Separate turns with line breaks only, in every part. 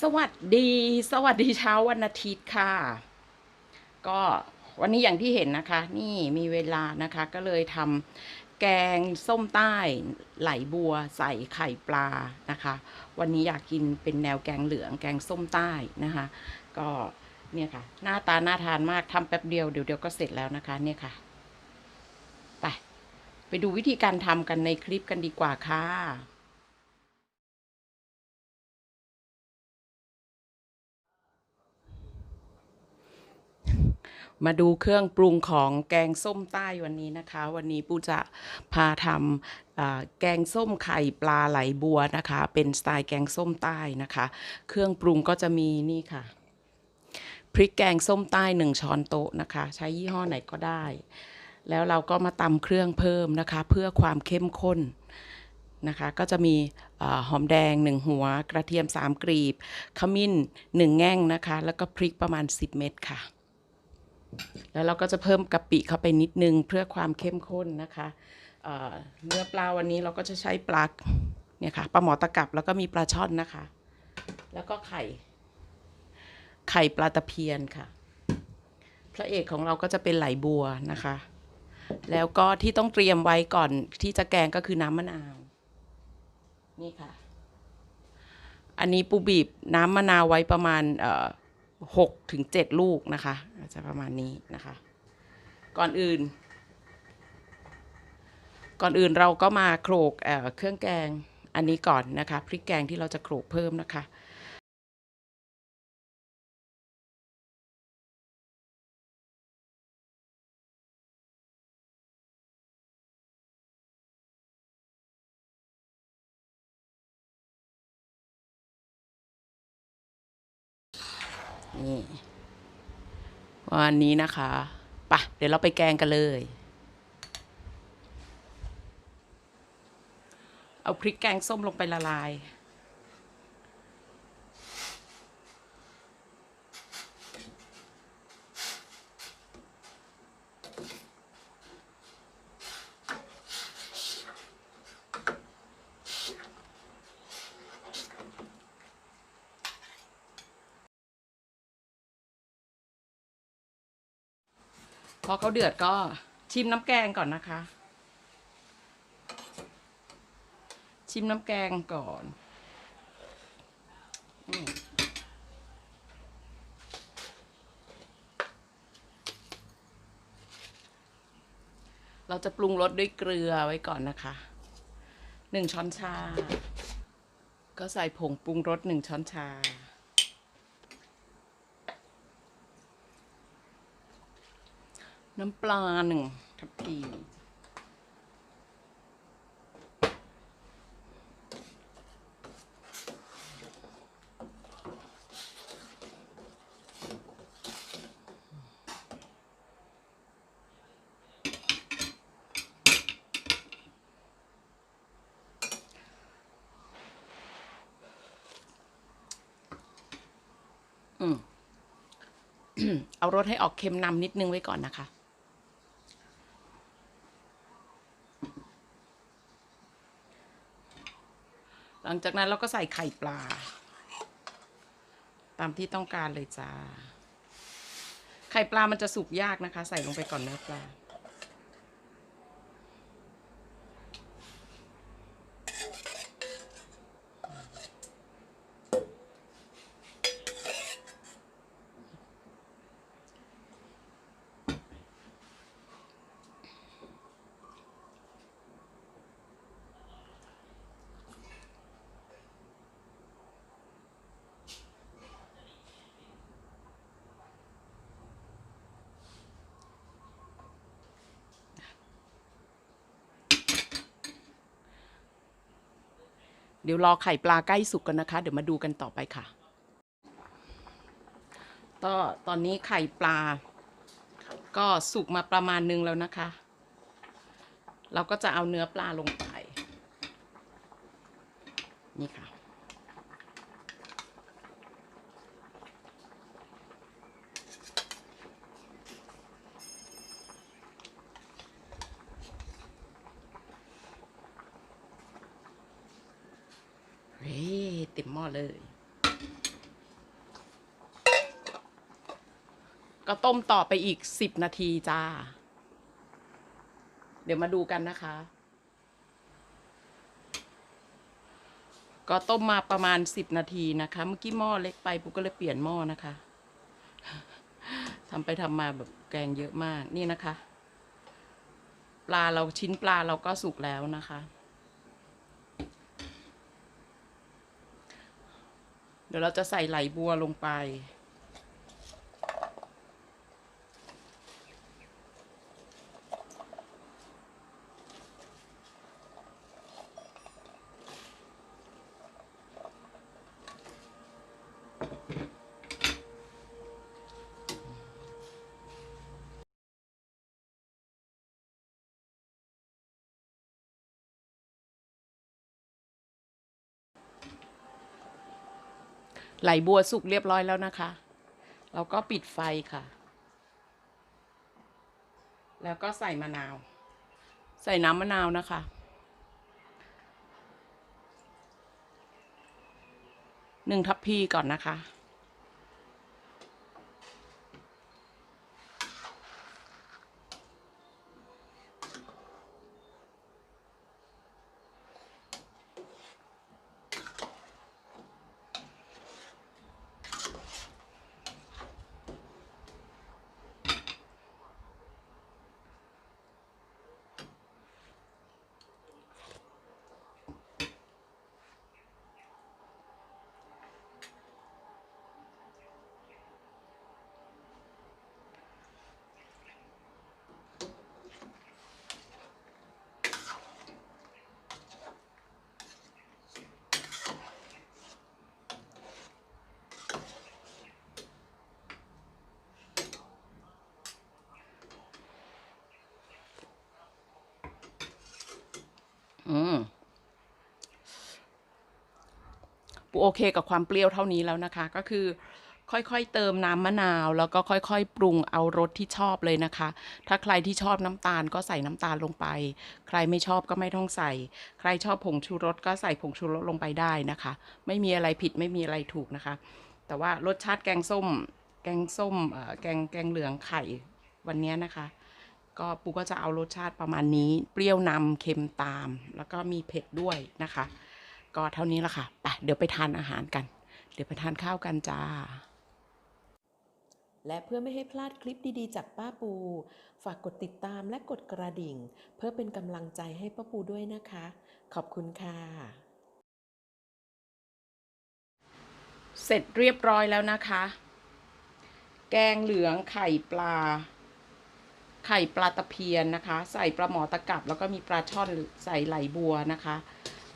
สวัสดี สวัสดีเช้าวันอาทิตย์ค่ะ ก็วันนี้อย่างที่เห็นนะคะ นี่มีเวลานะคะก็เลยทำแกงส้มใต้ไหลบัวใส่ไข่ปลานะคะ วันนี้อยากกินเป็นแนวแกงเหลืองแกงส้มใต้นะคะ ก็เนี่ยค่ะ หน้าตาน่าทานมากทำแป๊บเดียวเดี๋ยวเดี๋ยวก็เสร็จแล้วนะคะเนี่ยค่ะ ไป ไปดูวิธีการทำกันในคลิปกันดีกว่าค่ะ มาดูเครื่องปรุงของแกงส้มใต้วันนี้นะคะ วันนี้ปูจะพาทำแกงส้มไข่ปลาไหลบัวนะคะ เป็นสไตล์แกงส้มใต้นะคะ เครื่องปรุงก็จะมีนี่ค่ะ พริกแกงส้มใต้หนึ่งช้อนโต๊ะนะคะ ใช้ยี่ห้อไหนก็ได้ แล้วเราก็มาตำเครื่องเพิ่มนะคะ เพื่อความเข้มข้นนะคะก็จะมีอหอมแดงหนึ่งหัว กระเทียมสามกรีบ ขมิ้นหนึ่งแง่งนะคะ แล้วก็พริกประมาณ 10 เม็ดค่ะ แล้วเราก็จะเพิ่มกะปิเข้าไปนิดนึงเพื่อความเข้มข้นนะคะเเนื้อปลาวันนี้เราก็จะใช้ปลาเนี่ยค่ะปลาหมอตะกับแล้วก็มีปลาช่อนนะคะ แล้วก็ไข่ ไข่ปลาตะเพียนค่ะ พระเอกของเราก็จะเป็นไหลบัวนะคะ แล้วก็ที่ต้องเตรียมไว้ก่อนที่จะแกงก็คือน้ำมะนาว นี่ค่ะ อันนี้ปูบีบน้ำมะนาวไว้ประมาณเอ่อ หกถึงเจ็ดลูกนะคะอาจจะประมาณนี้นะคะ ก่อนอื่น ก่อนอื่นเราก็มาโขลกเเครื่องแกงอันนี้ก่อนนะคะพริกแกงที่เราจะโขลกเพิ่มนะคะ นี่วันนี้นะคะปะเดี๋ยวเราไปแกงกันเลย เอาพริกแกงส้มลงไปละลาย พอเขาเดือดก็ชิมน้ำแกงก่อนนะคะ ชิมน้ำแกงก่อนเราจะปรุงรสด้วยเกลือไว้ก่อนนะคะ หนึ่งช้อนชา ก็ใส่ผงปรุงรสหนึ่งช้อนชา น้ำปลาหนึ่งทัพพีเอารสให้ออกเค็มนำนิดนึงไว้ก่อนนะคะ หลังจากนั้นเราก็ใส่ไข่ปลา ตามที่ต้องการเลยจ้า ไข่ปลามันจะสุกยากนะคะ ใส่ลงไปก่อนเนื้อปลา เดี๋ยวรอไข่ปลาใกล้สุกกันนะคะ เดี๋ยวมาดูกันต่อไปค่ะก็ตอนนี้ไข่ปลา ก็สุกมาประมาณนึงแล้วนะคะ เราก็จะเอาเนื้อปลาลงไป บหม้อเลย ก็ต้มต่อไปอีกสิบนาทีจ้า เดี๋ยวมาดูกันนะคะ ก็ต้มมาประมาณสิบนาทีนะคะ เมื่อกี้หม้อเล็กไปปุ๊กก็เลยเปลี่ยนหม้อนะคะทำไปทำมาแบบแกงเยอะมากนี่นะคะ ปลาเราชิ้นปลาเราก็สุกแล้วนะคะ เดี๋ยวเราจะใส่ไหลบัวลงไป ไหลบัวสุกเรียบร้อยแล้วนะคะ เราก็ปิดไฟค่ะ แล้วก็ใส่มะนาว ใส่น้ำมะนาวนะคะ หนึ่งทัพพีก่อนนะคะ อืมปูโอเคกับความเปรี้ยวเท่านี้แล้วนะคะ ก็คือ ค่อยๆเติมน้ำมะนาว แล้วก็ค่อยๆ ปรุงเอารสที่ชอบเลยนะคะ ถ้าใครที่ชอบน้ำตาลก็ใส่น้ำตาลลงไป ใครไม่ชอบก็ไม่ต้องใส่ ใครชอบผงชูรสก็ใส่ผงชูรสลงไปได้นะคะ ไม่มีอะไรผิดไม่มีอะไรถูกนะคะ แต่ว่ารสชาติแกงส้ม แกงส้มแกงแกงเหลืองไข่วันนี้นะคะ ก็ปูก็จะเอารสชาติประมาณนี้ เปรี้ยวนำเค็มตาม แล้วก็มีเผ็ดด้วยนะคะ ก็เท่านี้ละค่ะไปเดี๋ยวไปทานอาหารกัน เดี๋ยวไปทานข้าวกันจ้า
และเพื่อไม่ให้พลาดคลิปดีๆ จากป้าปู ฝากกดติดตามและกดกระดิ่ง เพื่อเป็นกำลังใจให้ป้าปูด้วยนะคะ ขอบคุณค่ะ
เสร็จเรียบร้อยแล้วนะคะ แกงเหลืองไข่ปลา ไข่ปลาตะเพียนนะคะ ใส่ปลาหมอตะกับ แล้วก็มีปลาช่อนใส่ไหลบัวนะคะ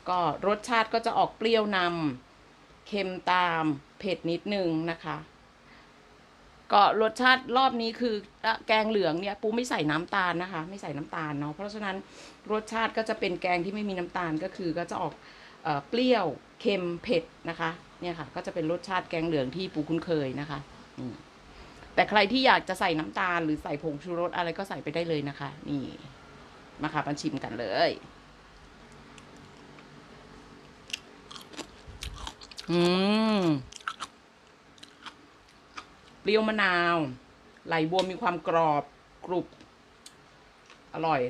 ก็รสชาติก็จะออกเปรี้ยวนำเค็มตามเผ็ดนิดนึงนะคะ ก็รสชาติรอบนี้คือแกงเหลืองเนี่ยปูไม่ใส่น้ำตาลนะคะ ไม่ใส่น้ำตาลเนาะเพราะฉะนั้นรสชาติก็จะเป็นแกงที่ไม่มีน้ำตาลก็คือก็จะออกเอ่อเปรี้ยวเค็มเผ็ดนะคะ เนี่ยค่ะ ก็จะเป็นรสชาติแกงเหลืองที่ปูคุ้นเคยนะคะอืม แต่ใครที่อยากจะใส่น้ำตาลหรือใส่ผงชูรสอะไรก็ใส่ไปได้เลยนะคะ นี่ มาค่ะมาชิมกันเลย อืมเปรี้ยวมะนาว ไหลบัวมีความกรอบกรุบ อร่อย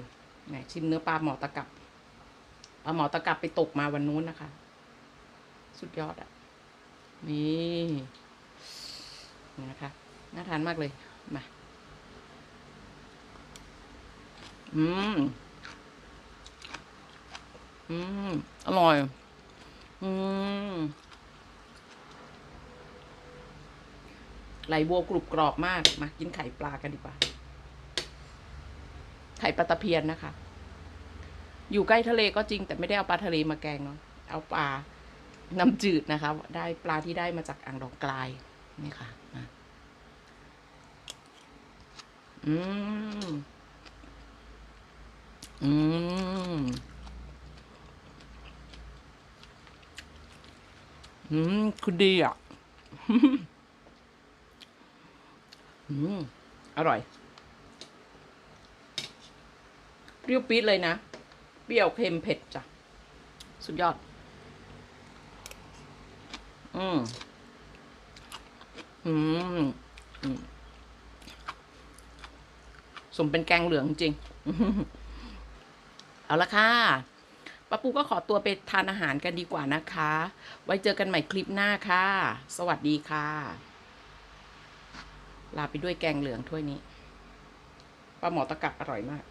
ไหนชิมเนื้อปลาหมอตะกับปลาหมอตะกับไปตกมาวันนู้นนะคะ สุดยอดอะ่ะ นี่นี่นะคะ น่าทานมากเลยมาอืม อืม อร่อย อืม ไหลบัวกรุบกรอบมาก มากินไข่ปลากันดีกว่า ไข่ปลาตะเพียนนะคะ อยู่ใกล้ทะเลก็จริง แต่ไม่ได้เอาปลาทะเลมาแกงเนาะ เอาปลาน้ำจืดนะคะ ได้ปลาที่ได้มาจากอ่างดอกกลาย นี่ค่ะมา อืม อืม อืม คือดีอะ อืม อร่อย เปรี้ยวปี๊ดเลยนะ เปรี้ยวเค็มเผ็ดจ้ะ สุดยอด อืม อืม อืม สมเป็นแกงเหลืองจริง เอาละค่ะป้าปูก็ขอตัวไปทานอาหารกันดีกว่านะคะ ไว้เจอกันใหม่คลิปหน้าค่ะ สวัสดีค่ะ ลาไปด้วยแกงเหลืองถ้วยนี้ปลาหมอตะกับอร่อยมาก